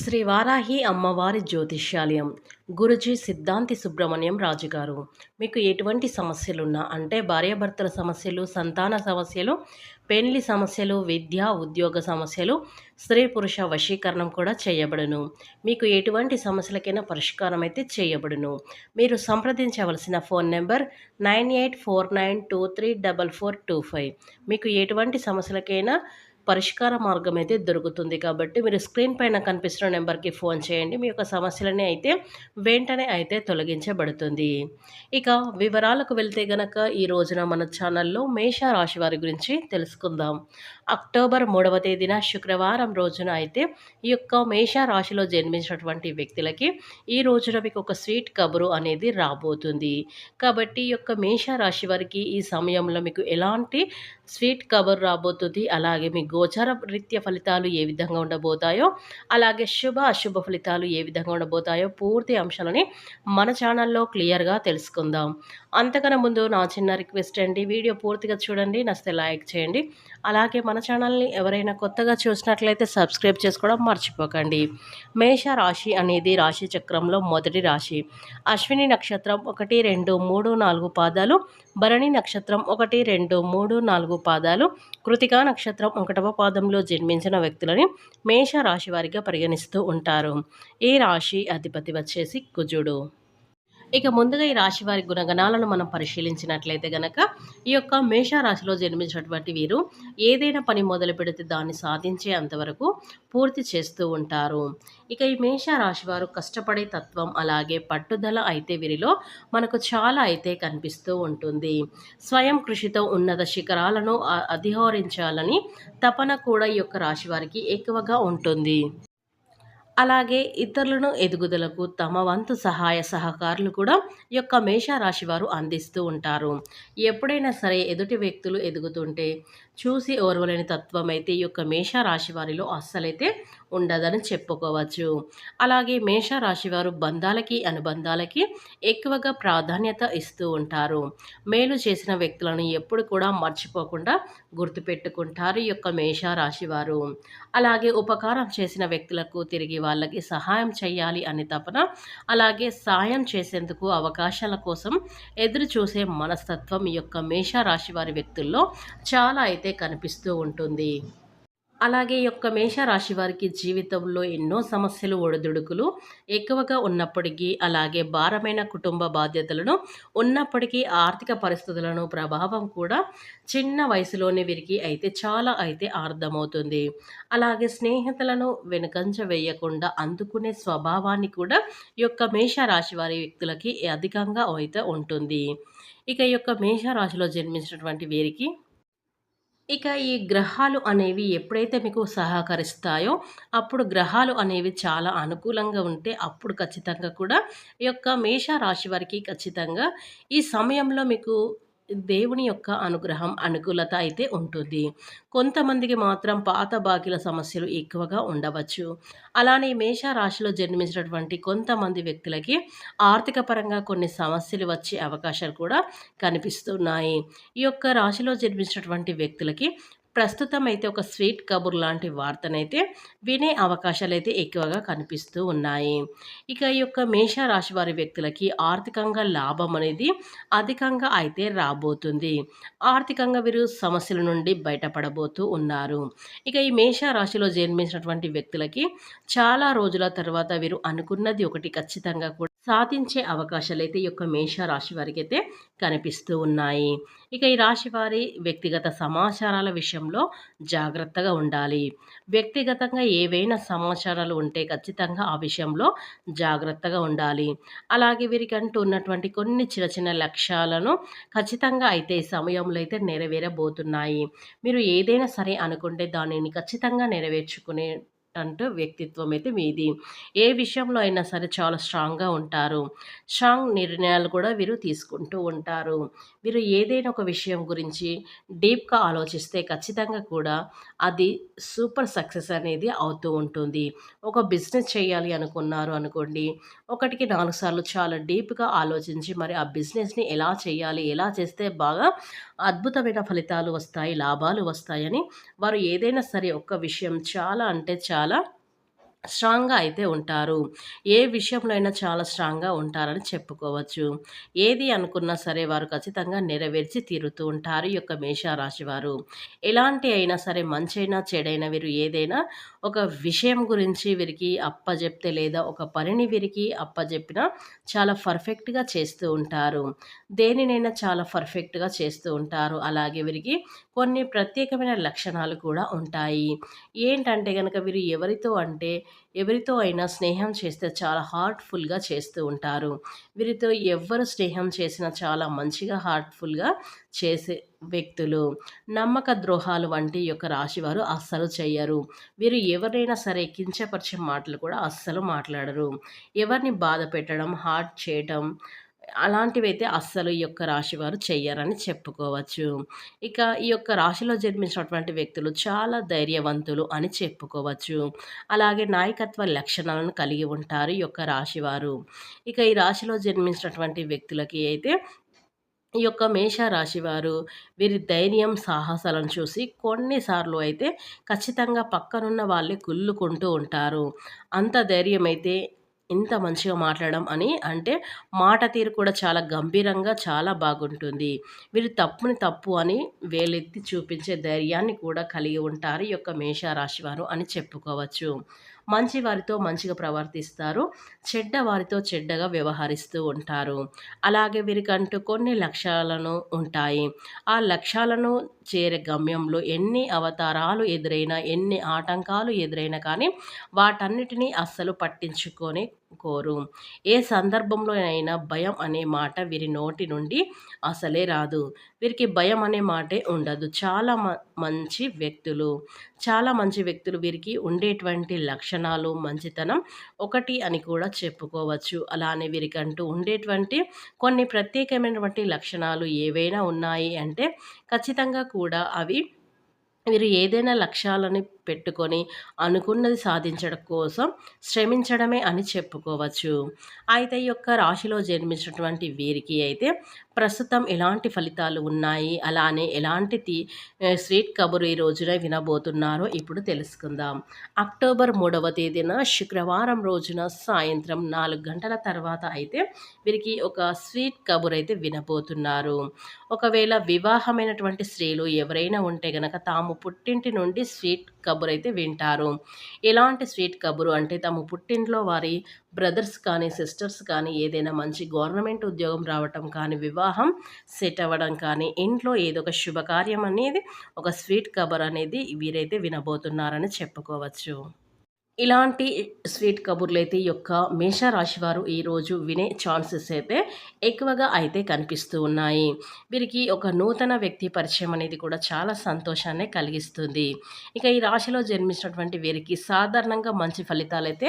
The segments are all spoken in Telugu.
శ్రీ వారాహి అమ్మవారి జ్యోతిష్యాలయం. గురుజీ సిద్ధాంతి సుబ్రహ్మణ్యం రాజు గారు మీకు ఎటువంటి సమస్యలున్నా అంటే భార్యాభర్తల సమస్యలు సంతాన సమస్యలు పెళ్ళి సమస్యలు విద్య ఉద్యోగ సమస్యలు స్త్రీ పురుష వశీకరణం కూడా చేయబడును. మీకు ఎటువంటి సమస్యలకైనా పరిష్కారం అయితే చేయబడును. మీరు సంప్రదించవలసిన phone number nine eight four nine two three double four two five. మీకు ఎటువంటి సమస్యలకైనా పరిష్కార మార్గం అయితే దొరుకుతుంది. కాబట్టి మీరు స్క్రీన్ పైన కనిపిస్తున్న నెంబర్కి ఫోన్ చేయండి. మీ యొక్క సమస్యలని అయితే వెంటనే అయితే తొలగించబడుతుంది. ఇక వివరాలకు వెళ్తే గనక ఈ రోజున మన ఛానల్లో మేష రాశి వారి గురించి తెలుసుకుందాం. అక్టోబర్ మూడవ తేదీన శుక్రవారం రోజున అయితే ఈ యొక్క మేషరాశిలో జన్మించినటువంటి వ్యక్తులకి ఈ రోజున మీకు ఒక స్వీట్ కబురు అనేది రాబోతుంది. కాబట్టి ఈ యొక్క మేషరాశి వారికి ఈ సమయంలో మీకు ఎలాంటి స్వీట్ కబురు రాబోతుంది అలాగే మీ గోచర రీత్య ఫలితాలు ఏ విధంగా ఉండబోతాయో అలాగే శుభ అశుభ ఫలితాలు ఏ విధంగా ఉండబోతాయో పూర్తి అంశాలని మన ఛానల్లో క్లియర్గా తెలుసుకుందాం. అంతకన్నా ముందు నా చిన్న రిక్వెస్ట్ అండి వీడియో పూర్తిగా చూడండి నస్తే లైక్ చేయండి అలాగే మన ఛానల్ని ఎవరైనా కొత్తగా చూసినట్లయితే సబ్స్క్రైబ్ చేసుకోవడం మర్చిపోకండి. మేష రాశి అనేది రాశి చక్రంలో మొదటి రాశి. అశ్విని నక్షత్రం ఒకటి రెండు మూడు నాలుగు పాదాలు. భరణి నక్షత్రం ఒకటి రెండు మూడు నాలుగు పాదాలు. కృతికా నక్షత్రం ఒకటవ పాదంలో జన్మించిన వ్యక్తులని మేష రాశి వారిగా పరిగణిస్తూ ఉంటారు. ఈ రాశి అధిపతి వచ్చేసి కుజుడు. ఇక ముందుగా ఈ రాశి వారి గుణగణాలను మనం పరిశీలించినట్లయితే గనక ఈ యొక్క మేషరాశిలో జన్మించినటువంటి వీరు ఏదైనా పని మొదలు పెడితే దాన్ని సాధించే అంతవరకు పూర్తి చేస్తూ ఉంటారు. ఇక ఈ మేషరాశి వారు కష్టపడే తత్వం అలాగే పట్టుదల అయితే వీరిలో మనకు చాలా అయితే కనిపిస్తూ ఉంటుంది. స్వయం కృషితో ఉన్నత శిఖరాలను అధిహరించాలని తపన కూడా ఈ యొక్క రాశి వారికి ఎక్కువగా ఉంటుంది. అలాగే ఇతరులను ఎదుగుదలకు తమ వంతు సహాయ సహకారులు కూడా ఈ యొక్క మేషరాశి వారు అందిస్తూ ఉంటారు. ఎప్పుడైనా సరే ఎదుటి వ్యక్తులు ఎదుగుతుంటే చూసి ఓర్వలేని తత్వం అయితే ఈ యొక్క మేషరాశి వారిలో అస్సలైతే ఉండదని చెప్పుకోవచ్చు. అలాగే మేషరాశి వారు బంధాలకి అనుబంధాలకి ఎక్కువగా ప్రాధాన్యత ఇస్తూ ఉంటారు. మేలు చేసిన వ్యక్తులను ఎప్పుడు కూడా మర్చిపోకుండా గుర్తుపెట్టుకుంటారు ఈ యొక్క మేషరాశి వారు. అలాగే ఉపకారం చేసిన వ్యక్తులకు తిరిగి వాళ్ళకి సహాయం చేయాలి అనే తపన అలాగే సాయం చేసేందుకు అవకాశాల కోసం ఎదురు చూసే మనస్తత్వం ఈ యొక్క మేషరాశి వారి వ్యక్తుల్లో చాలా అయితే అయితే కనిపిస్తూ ఉంటుంది. అలాగే యొక్క మేషరాశి వారికి జీవితంలో ఎన్నో సమస్యలు ఒడిదుడుకులు ఎక్కువగా ఉన్నప్పటికీ అలాగే భారమైన కుటుంబ బాధ్యతలను ఉన్నప్పటికీ ఆర్థిక పరిస్థితులను ప్రభావం కూడా చిన్న వయసులోనే వీరికి అయితే చాలా అయితే అర్థమవుతుంది. అలాగే స్నేహితులను వెనుకంచ వేయకుండా అందుకునే స్వభావాన్ని కూడా ఈ యొక్క మేషరాశి వారి వ్యక్తులకి అధికంగా అయితే ఉంటుంది. ఇక యొక్క మేషరాశిలో జన్మించినటువంటి వీరికి ఇక ఈ గ్రహాలు అనేవి ఎప్పుడైతే మీకు సహకరిస్తాయో అప్పుడు గ్రహాలు అనేవి చాలా అనుకూలంగా ఉంటే అప్పుడు ఖచ్చితంగా కూడా ఈ యొక్క మేష రాశి వారికి ఖచ్చితంగా ఈ సమయంలో మీకు దేవుని యొక్క అనుగ్రహం అనుకూలత అయితే ఉంటుంది. కొంతమందికి మాత్రం పాత బాకీల సమస్యలు ఎక్కువగా ఉండవచ్చు. అలానే మేష రాశిలో జన్మించినటువంటి కొంతమంది వ్యక్తులకి ఆర్థిక పరంగా కొన్ని సమస్యలు వచ్చే అవకాశాలు కూడా కనిపిస్తున్నాయి. ఈ యొక్క రాశిలో జన్మించినటువంటి వ్యక్తులకి ప్రస్తుతం అయితే ఒక స్వీట్ కబుర్ లాంటి వార్తనైతే వినే అవకాశాలు అయితే ఎక్కువగా కనిపిస్తూ ఉన్నాయి. ఇక ఈ యొక్క మేషరాశి వారి వ్యక్తులకి ఆర్థికంగా లాభం అనేది అధికంగా అయితే రాబోతుంది. ఆర్థికంగా వీరు సమస్యల నుండి బయటపడబోతూ ఉన్నారు. ఇక ఈ మేషరాశిలో జన్మించినటువంటి వ్యక్తులకి చాలా రోజుల తర్వాత వీరు అనుకున్నది ఒకటి ఖచ్చితంగా కూడా సాధించే అవకాశాలు అయితే ఈ యొక్క మేష రాశి వారికి అయితే కనిపిస్తూ ఉన్నాయి. ఇక ఈ రాశి వారి వ్యక్తిగత సమాచారాల విషయంలో జాగ్రత్తగా ఉండాలి. వ్యక్తిగతంగా ఏవైనా సమాచారాలు ఉంటే ఖచ్చితంగా ఆ విషయంలో జాగ్రత్తగా ఉండాలి. అలాగే వీరికి అంటూ ఉన్నటువంటి కొన్ని చిన్న చిన్న లక్ష్యాలను ఖచ్చితంగా అయితే ఈ సమయంలో అయితే నెరవేరబోతున్నాయి. మీరు ఏదైనా సరే అనుకుంటే దానిని ఖచ్చితంగా నెరవేర్చుకునే అంటూ వ్యక్తిత్వం అయితే మీది. ఏ విషయంలో అయినా సరే చాలా స్ట్రాంగ్గా ఉంటారు. స్ట్రాంగ్ నిర్ణయాలు కూడా వీరు తీసుకుంటూ ఉంటారు. వీరు ఏదైనా ఒక విషయం గురించి డీప్గా ఆలోచిస్తే ఖచ్చితంగా కూడా అది సూపర్ సక్సెస్ అనేది అవుతూ ఉంటుంది. ఒక బిజినెస్ చేయాలి అనుకున్నారు అనుకోండి ఒకటికి నాలుగు సార్లు చాలా డీప్గా ఆలోచించి మరి ఆ బిజినెస్ని ఎలా చేయాలి ఎలా చేస్తే బాగా అద్భుతమైన ఫలితాలు వస్తాయి లాభాలు వస్తాయని వారు ఏదైనా సరే ఒక్క విషయం చాలా అంటే చాలా స్ట్రాంగ్‌గా అయితే ఉంటారు. ఏ విషయంలో అయినా చాలా స్ట్రాంగ్‌గా ఉంటారని చెప్పుకోవచ్చు. ఏది అనుకున్నా సరే వారు ఖచ్చితంగా నెరవేర్చి తీరుతూ ఉంటారు ఈ యొక్క మేషరాశి వారు. ఎలాంటి అయినా సరే మంచైనా, చెడైనా వీరు ఏదైనా ఒక విషయం గురించి వీరికి అప్పజెప్తే లేదా ఒక పనిని వీరికి అప్పజెప్పినా చాలా పర్ఫెక్ట్‌గా చేస్తూ ఉంటారు. దేనినైనా చాలా పర్ఫెక్ట్‌గా చేస్తూ ఉంటారు. అలాగే వీరికి కొన్ని ప్రత్యేకమైన లక్షణాలు కూడా ఉంటాయి. ఏంటంటే కనుక వీరు ఎవరితో అంటే ఎవరితో అయినా స్నేహం చేస్తే చాలా హార్ట్‌ఫుల్‌గా చేస్తూ ఉంటారు. వీరితో ఎవ్వరు స్నేహం చేసినా చాలా మంచిగా హార్ట్‌ఫుల్‌గా చేసే వ్యక్తులు. నమ్మక ద్రోహాలు వంటి యొక్క రాశివారు అస్సలు చేయరు వీరు ఎవరైనా సరే కించపరిచే మాటలు కూడా అస్సలు మాట్లాడరు. ఎవరిని బాధ పెట్టడం, హార్ట్ చేయటం అలాంటివైతే అస్సలు ఈ యొక్క రాశి వారు చెయ్యరని చెప్పుకోవచ్చు. ఇక ఈ యొక్క రాశిలో జన్మించినటువంటి వ్యక్తులు చాలా ధైర్యవంతులు అని చెప్పుకోవచ్చు. అలాగే నాయకత్వ లక్షణాలను కలిగి ఉంటారు ఈ యొక్క రాశివారు. ఇక ఈ రాశిలో జన్మించినటువంటి వ్యక్తులకి అయితే ఈ యొక్క మేష రాశివారు వీరి ధైర్యం, సాహసాలను చూసి కొన్నిసార్లు అయితే ఖచ్చితంగా పక్కనున్న వాళ్ళే కుళ్ళుకుంటూ ఉంటారు. అంత ధైర్యం అయితే ఇంత మంచిగా మాట్లాడడం అని అంటే మాట తీరు కూడా చాలా గంభీరంగా చాలా బాగుంటుంది. వీరు తప్పుని తప్పు అని వేలెత్తి చూపించే ధైర్యాన్ని కూడా కలిగి ఉంటారు ఈ యొక్క మేషరాశి వారు అని చెప్పుకోవచ్చు. మంచి వారితో మంచిగా ప్రవర్తిస్తారు చెడ్డ వారితో చెడ్డగా వ్యవహరిస్తూ ఉంటారు అలాగే వీరికంటూ కొన్ని లక్ష్యాలను ఉంటాయి ఆ లక్ష్యాలను చేరే గమ్యంలో ఎన్ని అవతారాలు ఎదురైనా ఎన్ని ఆటంకాలు ఎదురైనా కానీ వాటన్నిటినీ అస్సలు పట్టించుకొని కోరు. ఏ సందర్భంలోనైనా భయం అనే మాట వీరి నోటి నుండి అసలే రాదు. వీరికి భయం అనే మాటే ఉండదు. చాలా మంచి వ్యక్తులు చాలా మంచి వ్యక్తులు వీరికి ఉండేటువంటి లక్షణాలు మంచితనం ఒకటి అని కూడా చెప్పుకోవచ్చు. అలానే వీరికంటూ ఉండేటువంటి కొన్ని ప్రత్యేకమైనటువంటి లక్షణాలు ఏవైనా ఉన్నాయి అంటే ఖచ్చితంగా కూడా అవి వీరు ఏదైనా లక్ష్యాలని పెట్టుకొని అనుకున్నది సాధించడం కోసం శ్రమించడమే అని చెప్పుకోవచ్చు. అయితే ఈ యొక్క రాశిలో జన్మించినటువంటి వీరికి అయితే ప్రస్తుతం ఎలాంటి ఫలితాలు ఉన్నాయి? అలానే ఎలాంటి తీ స్వీట్ కబురు ఈ రోజున వినబోతున్నారో ఇప్పుడు తెలుసుకుందాం. అక్టోబర్ మూడవ తేదీన శుక్రవారం రోజున సాయంత్రం నాలుగు గంటల తర్వాత అయితే వీరికి ఒక స్వీట్ కబురు అయితే వినబోతున్నారు. ఒకవేళ వివాహమైనటువంటి స్త్రీలు ఎవరైనా ఉంటే గనక తాము పుట్టింటి నుండి స్వీట్ కబురు కబురు అయితే వింటారు. ఎలాంటి స్వీట్ కబురు? అంటే తమ పుట్టింట్లో వారి బ్రదర్స్ కానీ సిస్టర్స్ కానీ ఏదైనా మంచి గవర్నమెంట్ ఉద్యోగం రావటం కానీ వివాహం సెట్ అవ్వడం కానీ ఇంట్లో ఏదో ఒక శుభకార్యం అనేది ఒక స్వీట్ కబర్ అనేది వీరైతే వినబోతున్నారని చెప్పుకోవచ్చు. ఇలాంటి స్వీట్ కబుర్లు అయితే ఈ యొక్క మేషరాశి వారు ఈరోజు వినే ఛాన్సెస్ అయితే ఎక్కువగా అయితే కనిపిస్తూ ఉన్నాయి. వీరికి ఒక నూతన వ్యక్తి పరిచయం అనేది కూడా చాలా సంతోషాన్ని కలిగిస్తుంది. ఇక ఈ రాశిలో జన్మించినటువంటి వీరికి సాధారణంగా మంచి ఫలితాలు అయితే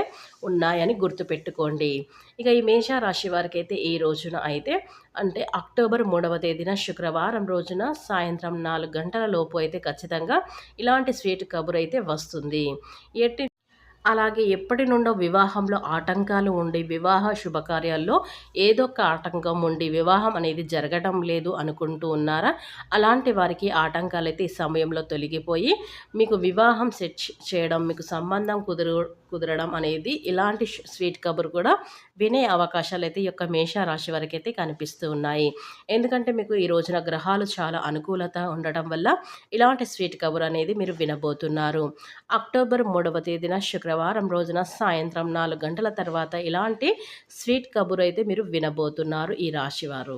ఉన్నాయని గుర్తుపెట్టుకోండి. ఇక ఈ మేషరాశి వారికి అయితే ఈ రోజున అయితే అంటే అక్టోబర్ మూడవ తేదీన శుక్రవారం రోజున సాయంత్రం నాలుగు గంటల లోపు అయితే ఖచ్చితంగా ఇలాంటి స్వీట్ కబుర్ అయితే వస్తుంది. ఎట్టి అలాగే ఎప్పటి నుండో వివాహంలో ఆటంకాలు ఉండి వివాహ శుభకార్యాల్లో ఏదో ఒక ఆటంకం ఉండి వివాహం అనేది జరగడం లేదు అనుకుంటూ ఉన్నారా? అలాంటి వారికి ఆటంకాలు అయితే ఈ సమయంలో తొలగిపోయి మీకు వివాహం సెట్ చేయడం మీకు సంబంధం కుదురు కుదరడం అనేది ఇలాంటి స్వీట్ కబుర్ కూడా వినే అవకాశాలు అయితే ఈ యొక్క మేషరాశి వరకు అయితే కనిపిస్తూ ఉన్నాయి. ఎందుకంటే మీకు ఈ రోజున గ్రహాలు చాలా అనుకూలత ఉండటం వల్ల ఇలాంటి స్వీట్ కబుర్ అనేది మీరు వినబోతున్నారు. అక్టోబర్ మూడవ తేదీన శుక్రవారం శుక్రవారం రోజున సాయంత్రం నాలుగు గంటల తర్వాత ఇలాంటి స్వీట్ కబుర్ అయితే మీరు వినబోతున్నారు ఈ రాశివారు.